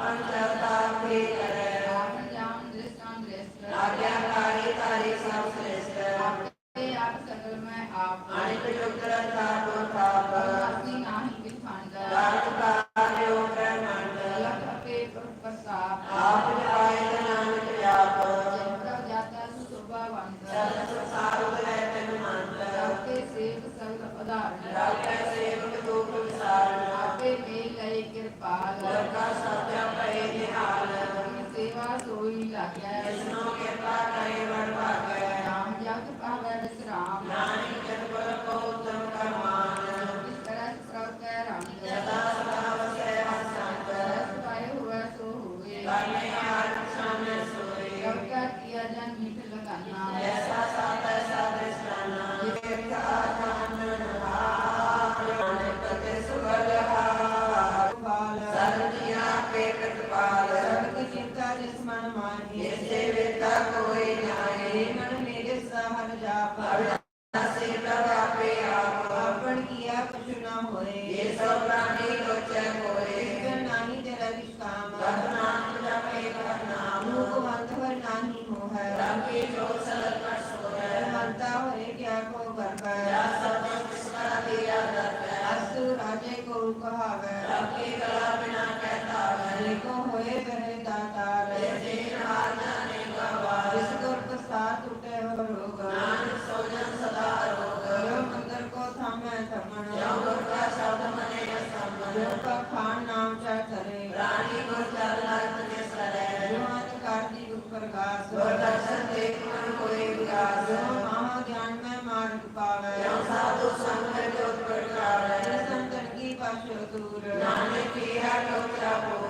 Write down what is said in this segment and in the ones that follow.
ปัญจตาเวท Amén. ਕਰੇ ਮਨ ਕੋਏ ਵਿਕਾਸ ਮਹਾ ਗਿਆਨ ਮੈਂ ਮਾਰਗ ਪਾਵੇ ਜੋ ਸਾਧੂ ਸੰਗ ਜੋਤ ਪ੍ਰਗਟਾਵੇ ਸੰਤਨ ਕੀ ਪਾਸ਼ੋ ਦੂਰ ਨਾਨਕ ਕੀ ਹਰ ਲੋਚਾ ਪੋ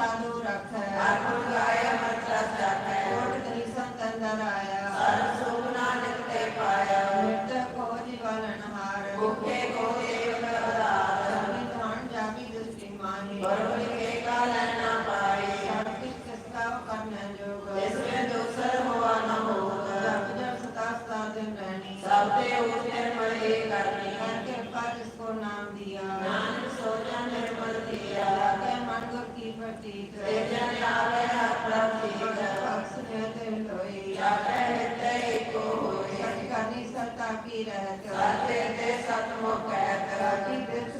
चालू रख मानो गाय मंत्र जाने कोट कलिसन तंदर आया सर्व सुख नानक ते पाया मृत को निवारण हार भूखे को देव कर दान जागी दुष्टि मानी ਪ੍ਰਤੀਕ ਤੇਜਨ ਨਾਵੇ ਹਰ ਪ੍ਰਤੀਕ ਸੁਨੇ ਤੇ ਹੋਈ ਜਾਪੈ ਹਿਤੇ ਕੋ ਹੋਈ ਸਤਿ ਕਰਨੀ ਸਤਾ ਕੀ ਰਹਿਤ ਸਤੇ ਤੇ ਸਤਮੁਖ ਹੈ ਕਰਤੀ ਦਿਸ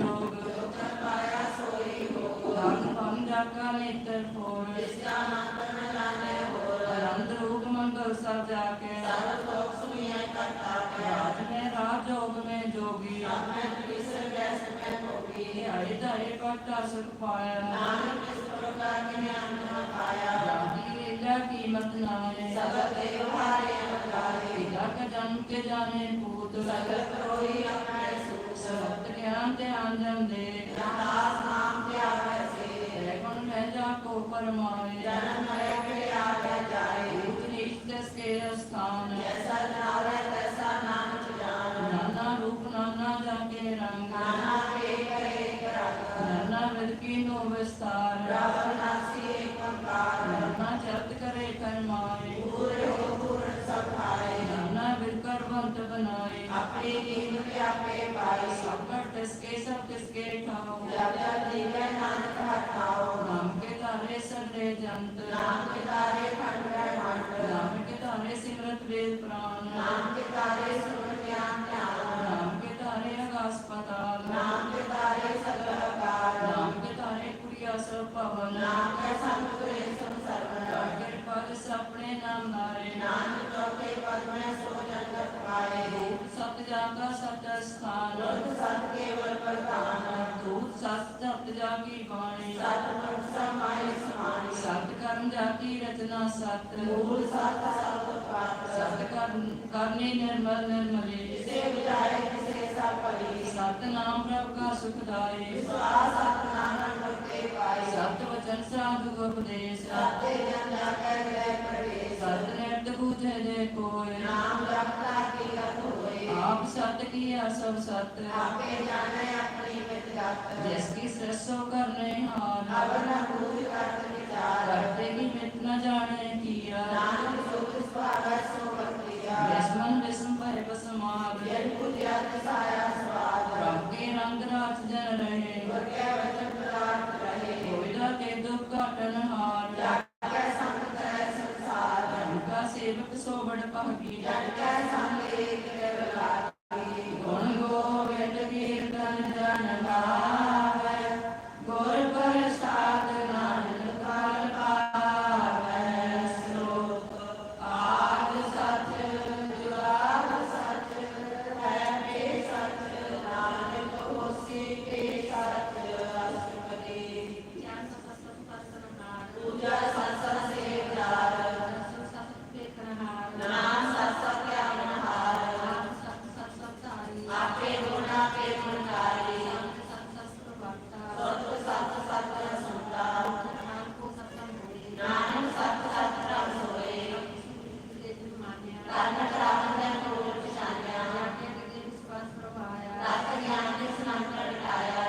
का लेकर हो। जिसका नाम जाने हो। परंत रूप मंगल सब जाके। सब लोग सुनिए करता है। राज में राज जोग में जोगी। सब में तीसरे जैसे में भोगी। हरि धरि करता सुख पाया। नानक इस प्रकार के ज्ञान न पाया। जानी लीला कीमत न है सब देव हारे अवतारे पिता का जन्म के जाने भूत लगत रोई अपने सुख सब ज्ञान ध्यान जन दे। नाम क्या है को परमाए के आगे जाए ऊंच नीच स्थान जैसा नावे तैसा नाम जान नाना रूप नाना जाके रंग नाना एक एक रंग नाना विद कीनो विस्तार रावणासी एक ओंकार नाना चरत करे करमाए पूरे हो पूर्ण सब भाए नाना विद करवंत बनाए अपनी दीन व्यापे पाई संकट तिसके सब तिसके ठाओ जब जब नाम के तारे सगले जंत नाम के तारे खंड ब्रह्मांड नाम के तारे सिमरत वेद प्राण नाम के तारे सुन ज्ञान ज्ञान नाम के तारे आकाश पाताल नाम के तारे सकल काल नाम के तारे कुड़िया सब पवन नाम के संग तुरे सुन सर्वन के पद सपने नाम नारे नाम चौके पद में सो जगत पाए सत जागा सत स्थान लोक सत केवल प्रधान दूत सत सत जागी बाणी सत मुख समाय समानी सत कर्म जाकी रचना सत मूल सत सत पात्र सत कर्म करनी निर्मल निर्मले जिसे बुझाए जिसे सब परी सत नाम प्रभ का सुखदाई विश्वास सत नानक मुक्ति पाई सत वचन साधु उपदेश सत्य जन जाकर गए प्रवेश सत निर्द बूझे जे कोय नाम जपता की गत होए आप सत किया सब सत आपे जाने अपनी मित जात जिसकी सृष्टो करने हार अब न भूल करत विचार करते की मित न जाने किया नानक सुख स्वागत सो बतिया विस्मन विस्म भय बसमार जन पूजा साया स्वाद प्रभु के रंग रात जन रहे। वर्ग्य वचन पदार्थ रहे। कोविदा के दुख काटन हार जाके संग तरह संसार उनका सेवक सोबड़ पहकी जाके संग एक केवल गुण गोविंद कीर्तन जन गावे गुर प्रसाद नानक काल पावै श्लोक आद सच जुगाद सच है पे सच नानक होसी पे सच अष्टपदी पूजा संसद से उदार नाम सत्संग ज्ञान हार आपे गुण आपे गुणकारी सत्व सत सत्य सुनता नानक सत सत रम सोए कर्म रावण ने पूर्ण पछानिया रात ज्ञान ने स्नान कर बिठाया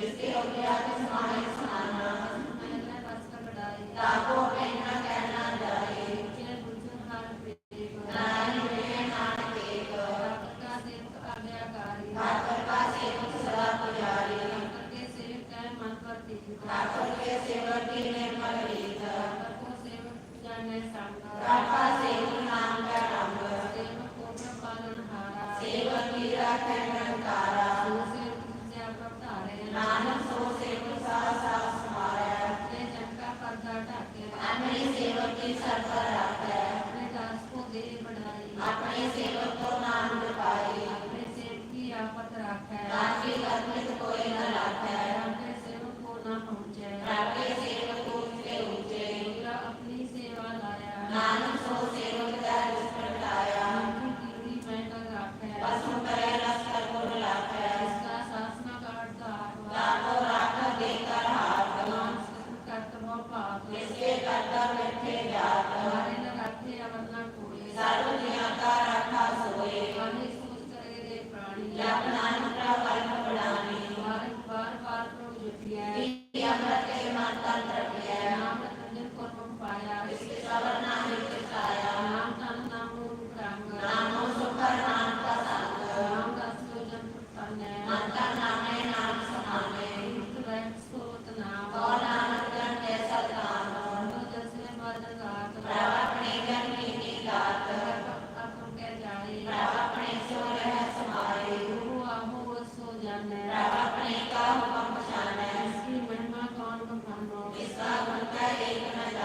जिसके हो गया तिस माने स्नाना ताको कहना कहना जाए नारायण वे नानक एक ठाकुर का सेवक सदा पुजारी ठाकुर के सेवक निर्मल रीत रापा सेवक नाम का रंग सेवक की राखे निरंकारा नानक सो सेवक सा सा समाया अपने सेवक की सर पर रखे अपने सेवक को नाम जपाए ताकि अर्पित कोई न लाखे राखे सेवक को ऊँचे ऊँचे अपनी सेवा लाया नानक सो सेवक का दुष्ट लाया पशु करे रस कर गुण लाखे ताको राख देकर हाथ इसके कर्तव्य मिठे जात सर्व जिया का रखा सोए जब नानक प्रकल्प बढ़ानी की अमृत के मन तंत्र किया इसके सवर नाम के छाया नामो सुखर नाम का संग मंत्र नामे नाम समाने और नानक जन के सतनाम प्रभ अपने जन की की गात प्रभ अपने सो रह समाए प्रभ अपने का हुक्म पछाने इसका गुण का एक न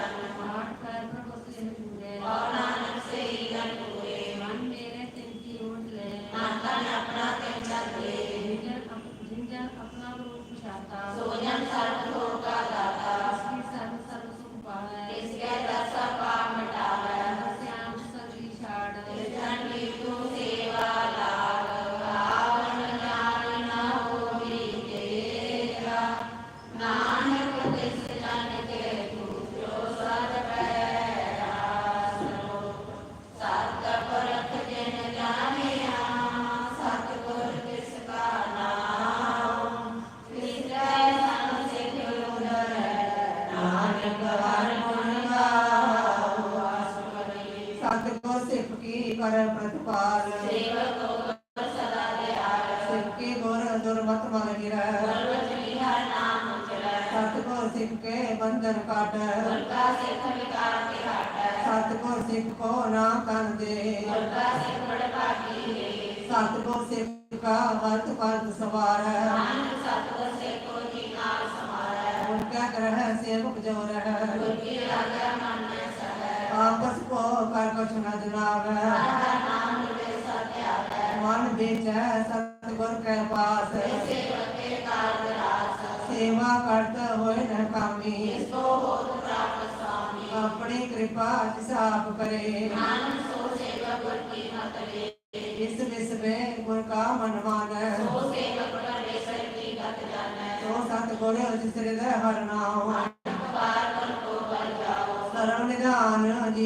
ਕਰ ਪ੍ਰਤਪਾਲ। ਸੇਵਕ ਤੋ ਸਦਾ ਦਿਆਲ ਸਿੱਕੀ ਗੁਰ ਦੁਰਮਤ ਮਨ ਗਿਰੈ। ਗੁਰਮਤਿ ਨਿਹਾਰ ਨਾਮ ਉਚਰੈ ਸਤਿਗੁਰ ਸਿੱਖ ਕੇ ਬੰਧਨ ਕਾਟ ਗੁਰਤਾ ਸਿੱਖ ਵਿਕਾਰ ਕੇ ਹਟ ਸਤਿਗੁਰ ਸਿੱਖ ਕੋ ਨਾ ਕਰ ਦੇ। ਗੁਰਤਾ ਸਿੱਖ ਬੜ ਭਾਗੀ ਹੈ ਸਤਿਗੁਰ ਸਿੱਖ ਕਾ ਵਰਤ ਪਰਤ ਸਵਾਰ। ਹੈ ਸਤਿਗੁਰ ਸਿੱਖ ਕੋ ਜੀ ਨਾਲ ਸਮਾਰ ਹੈ ਉਨਕਾ ਗ੍ਰਹਿ ਸੇਵਕ ਜੋ ਰਹਿ। ਗੁਰ ਕੀ ਆਗਿਆ ਮੰਨੈ आपस को कर को सुना जुनावे मन बेच सतगुर के पास सेवा करते हुए नकामी अपनी कृपा हिसाब करे इस विश्व में गुर का मनमान है तो सतगुर जिसरे हर नाम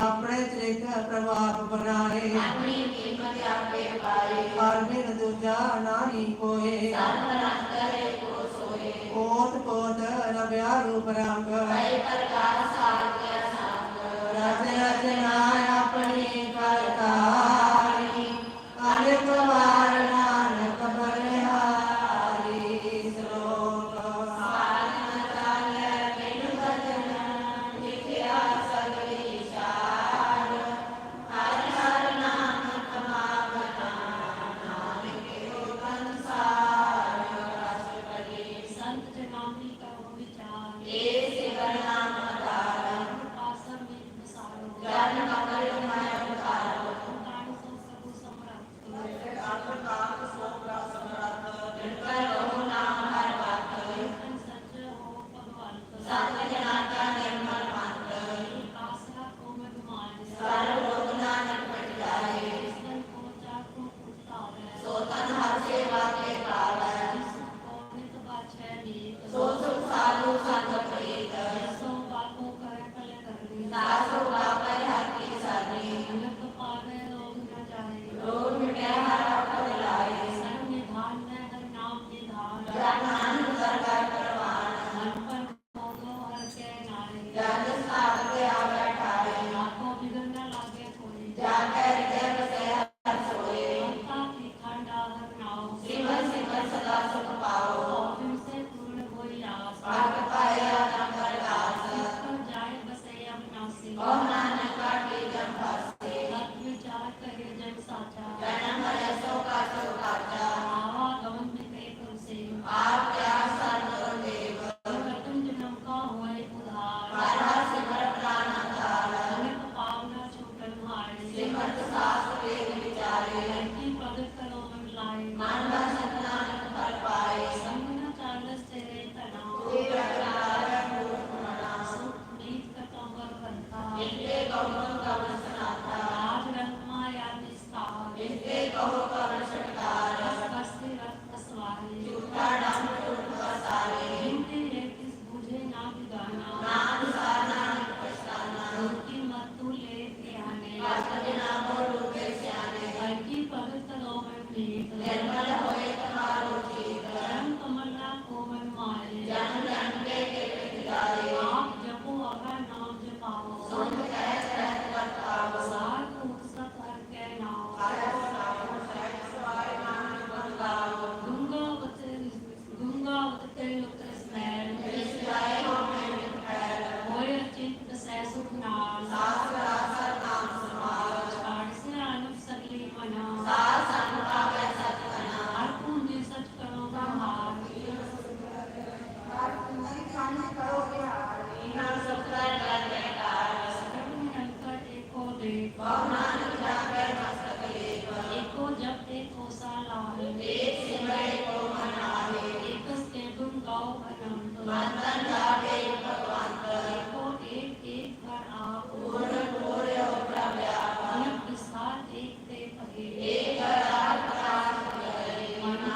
ਆਪਣੇ ਤ੍ਰਿਕਾ ਪ੍ਰਭਾਪ ਬਣਾਏ। ਆਪਣੀ ਕੀਮਤ ਆਪੇ ਪਾਏ ਪਰ ਬਿਨ ਦੂਜਾ ਨਾਹੀ ਕੋਏ ਸਭ ਰੰਗ ਕਰੇ ਕੋ ਸੋਏ। ਕੋਟ ਕੋਟ ਰਵਿਆ ਰੂਪ ਰੰਗ। ਹੈ ਪ੍ਰਕਾਸ਼ ਸਾਗਰ ਸਾਗਰ ਰਜ ਰਜ ਨਾਇਆ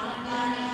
Amen.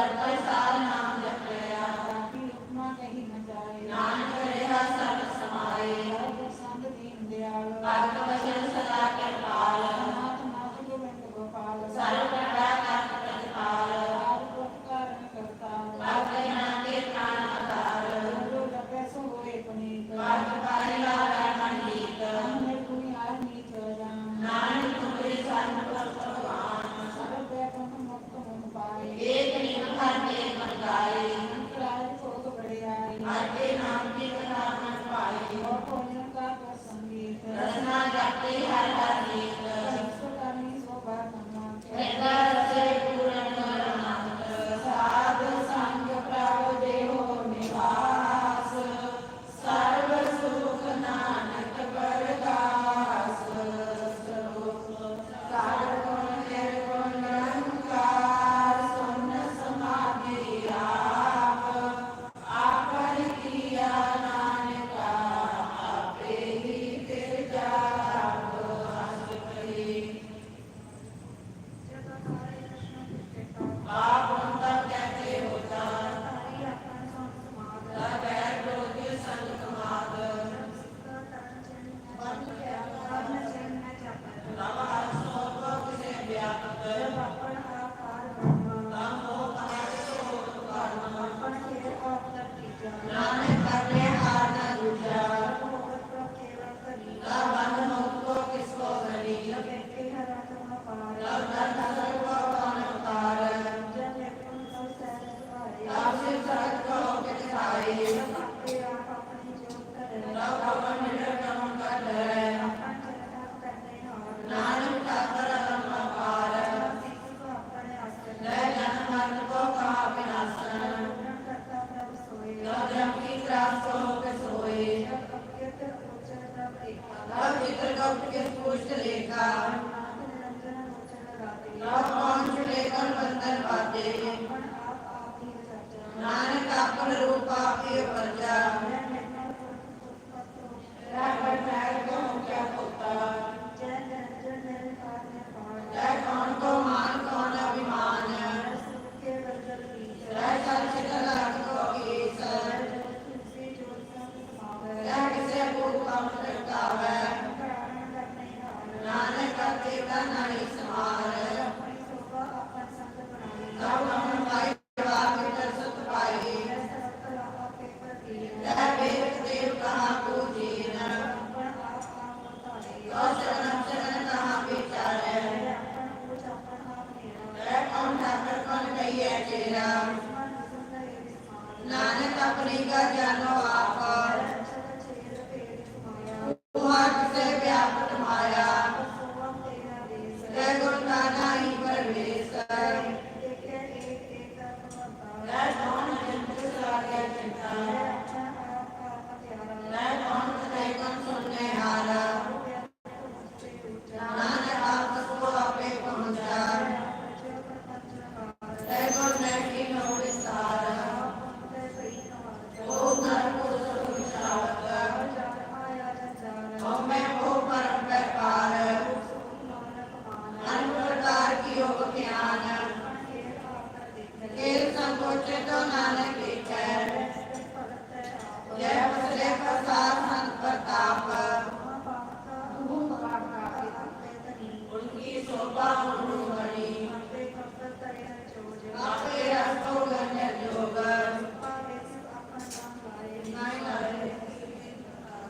Lord, I found. Thank you.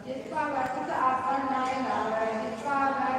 जिसका वर्ष अपनाए नारायण जिसका